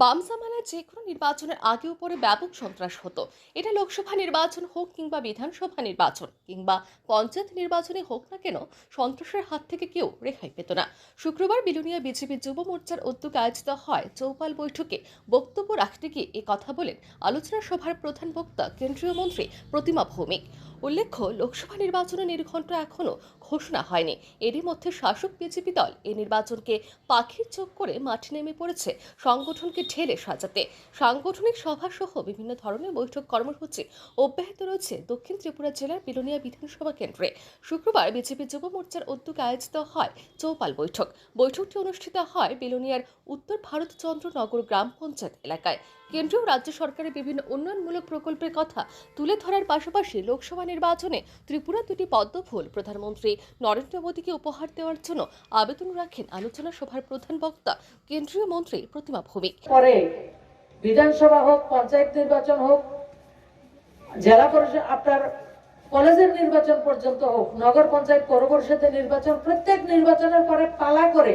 বাম জামানায় যে কোনো নির্বাচনের আগে উপরে ব্যাপক সন্ত্রাস হতো। এটা লোকসভা নির্বাচন হোক কিংবা বিধানসভা নির্বাচন, কিংবা পঞ্চায়েত নির্বাচনে হোক না কেন, সন্ত্রাসের হাত থেকে কেউ রেহাই পেত না। শুক্রবার বিলুনিয়া বিজেপি যুব মোর্চার উদ্যোগে আয়োজিত হয় চৌপাল বৈঠকে বক্তব্য রাখতে গিয়ে এ কথা বলেন আলোচনা সভার প্রধান বক্তা, কেন্দ্রীয় মন্ত্রী প্রতিমা ভৌমিক। উল্লেখ্য, লোকসভা নির্বাচনের নির্ঘণ্ট এখনও ঘোষণা হয়নি। এরই মধ্যে শাসক বিজেপি দল এই নির্বাচনকে পাখির চোখ করে মাঠে নেমে পড়েছে। সংগঠনকে ঢেলে সাজাতে সাংগঠনিক সভা সহ বিভিন্ন ধরনের বৈঠক কর্মসূচি অব্যাহত রয়েছে দক্ষিণ ত্রিপুরা জেলার বিলোনিয়া বিধানসভা কেন্দ্রে। শুক্রবার বিজেপি যুব মোর্চার উদ্যোগে আয়োজিত হয় চৌপাল বৈঠক। বৈঠকটি অনুষ্ঠিত হয় বিলোনিয়ার উত্তর ভারতচন্দ্র নগর গ্রাম পঞ্চায়েত এলাকায়। কেন্দ্রীয় রাজ্য সরকারের বিভিন্ন উন্নয়নমূলক প্রকল্পের কথা তুলে ধরার পাশাপাশি লোকসভা নির্বাচনে ত্রিপুরা দুটি পদ্মফুল প্রধানমন্ত্রী নরেন্দ্র মোদীকে উপহার দেওয়ার জন্য আবেদন রাখেন আলোচনা সভার প্রধান বক্তা, কেন্দ্রীয় মন্ত্রী প্রতিমা ভৌমিক। পরে বিধানসভা হোক, পঞ্চায়েত নির্বাচন হোক, জেলা পরিষদ, আপনার কলেজের নির্বাচন পর্যন্ত হোক, নগর পঞ্চায়েত পৌর নির্বাচন, প্রত্যেক নির্বাচনের পরে পালা করে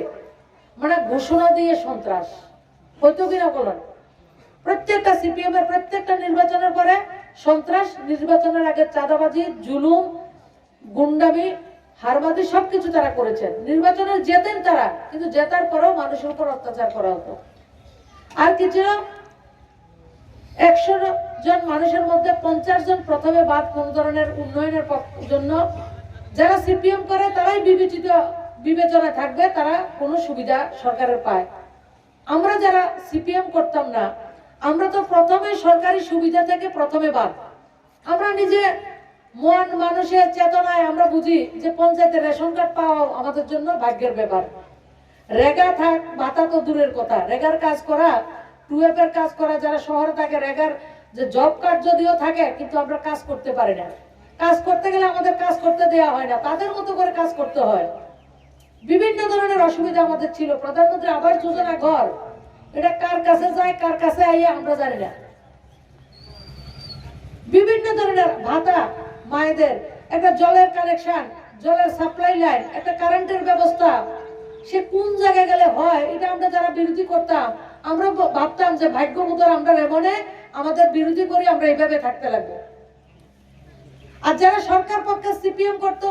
মানে ঘোষণা দিয়ে সন্ত্রাস। হয়তো কিনা বলেন? প্রত্যেকটা সিপিএম এর প্রত্যেকটা নির্বাচনের পরে সন্ত্রাস, নির্বাচনের আগে চাঁদাবাজি, জুলুম, গুন্ডামি হারবাদি সবকিছু তারা করেছেন। নির্বাচনে জেতেন তারা, কিন্তু জেতার পরেও মানুষের উপর অত্যাচার করা হতো। আর কিছু একশো জন মানুষের মধ্যে পঞ্চাশ জন প্রথমে বাদ কোন ধরনের উন্নয়নের জন্য যারা সিপিএম করে, তারাই বিবেচিত বিবেচনায় থাকবে, তারা কোনো সুবিধা সরকারের পায়। আমরা যারা সিপিএম করতাম না, আমরা তো প্রথমে সরকারি সুবিধা থেকে প্রথমে বাদ। আমরা নিজে মন মানুষের চেতনায় আমরা বুঝি যে পঞ্চায়েতের রেশন কার্ড পাওয়া আমাদের জন্য ভাগ্যের ব্যাপার। রেগা থাক, ভাতা তো দূরের কথা। রেগার কাজ করা, টুয়েফ এর কাজ করা, যারা শহরে থাকে, রেগার যে জব কার্ড যদিও থাকে, কিন্তু আমরা কাজ করতে পারি না। কাজ করতে গেলে আমাদের কাজ করতে দেওয়া হয় না। তাদের মতো করে কাজ করতে হয়। বিভিন্ন ধরনের অসুবিধা আমাদের ছিল। প্রধানমন্ত্রী আবাস যোজনা ঘর, এটা কার কাছে যায়, কার কাছে আইয়া আমরা জানি না। বিভিন্ন ধরনের ভাতা মায়েদের। একটা জলের কানেকশন জলের সাপ্লাই লাইন একটা কারেন্টের ব্যবস্থা। সে কোন জায়গায় গেলে হয়, এটা আমরা যারা বিরোধী করতাম আমরা ভাবতাম যে ভাগ্য মতো আমরা এমনে আমাদের বিরোধী করে আমরা এইভাবে থাকতে লাগবো। আর যারা সরকার পক্ষে সিপিএম করতো,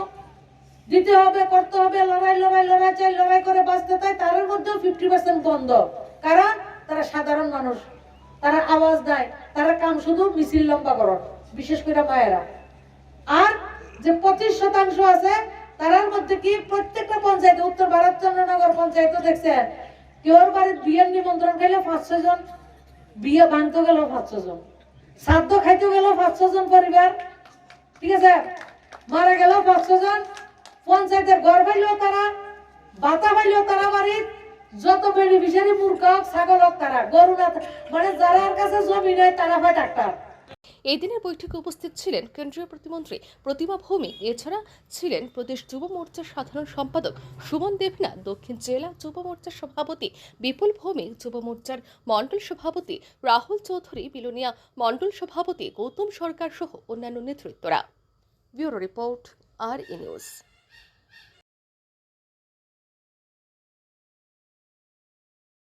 দিতে হবে, করতে হবে, লড়াই লড়াই লড়াই চাই, লড়াই করে বাঁচতে চাই তার মধ্যেও ফিফটি পার্সেন্ট বন্ধ। কারণ তারা সাধারণ মানুষ, তারা আওয়াজ দেয়, তারা কাম শুধু মিছিল লম্বা করন বিশেষ করে মায়েরা। আর যে পঁচিশ শতাংশ আছে, তারার মধ্যে কি প্রত্যেকটা পঞ্চায়েত, উত্তর ভারতচন্দ্রনগর পঞ্চায়েত দেখছে, কেউর বাড়ির বিয়ের নিমন্ত্রণ খাইলে পাঁচশো জন, বিয়ে ভাঙতে গেল পাঁচশো জন, শ্রাদ্ধ খাইতে গেল পাঁচশো জন পরিবার, ঠিক আছে? মারা গেল পাঁচশো জন, পঞ্চায়েতের ঘর পাইলেও তারা বাতা পাইলেও তারা বাড়ির, যত বেনিফিশিয়ারি মূর্খ হোক, ছাগল হোক তারা, গরু না মানে যারা কাছে জমি নেই, তারা হয় ডাক্তার। এই দিনের বৈঠকে উপস্থিত ছিলেন কেন্দ্রীয় প্রতিমন্ত্রী প্রতিমা ভৌমিক। এছাড়া ছিলেন প্রদেশ যুব মোর্চার সাধারণ সম্পাদক সুমন দেবনা দক্ষিণ জেলা যুব মোর্চার সভাপতি বিপুল ভৌমিক, যুব মোর্চার মণ্ডল সভাপতি রাহুল চৌধুরী, বিলোনিয়া মণ্ডল সভাপতি গৌতম সরকার সহ অন্যান্য নেতৃত্বরা। ব্যুরো রিপোর্ট আর ই নিউজ।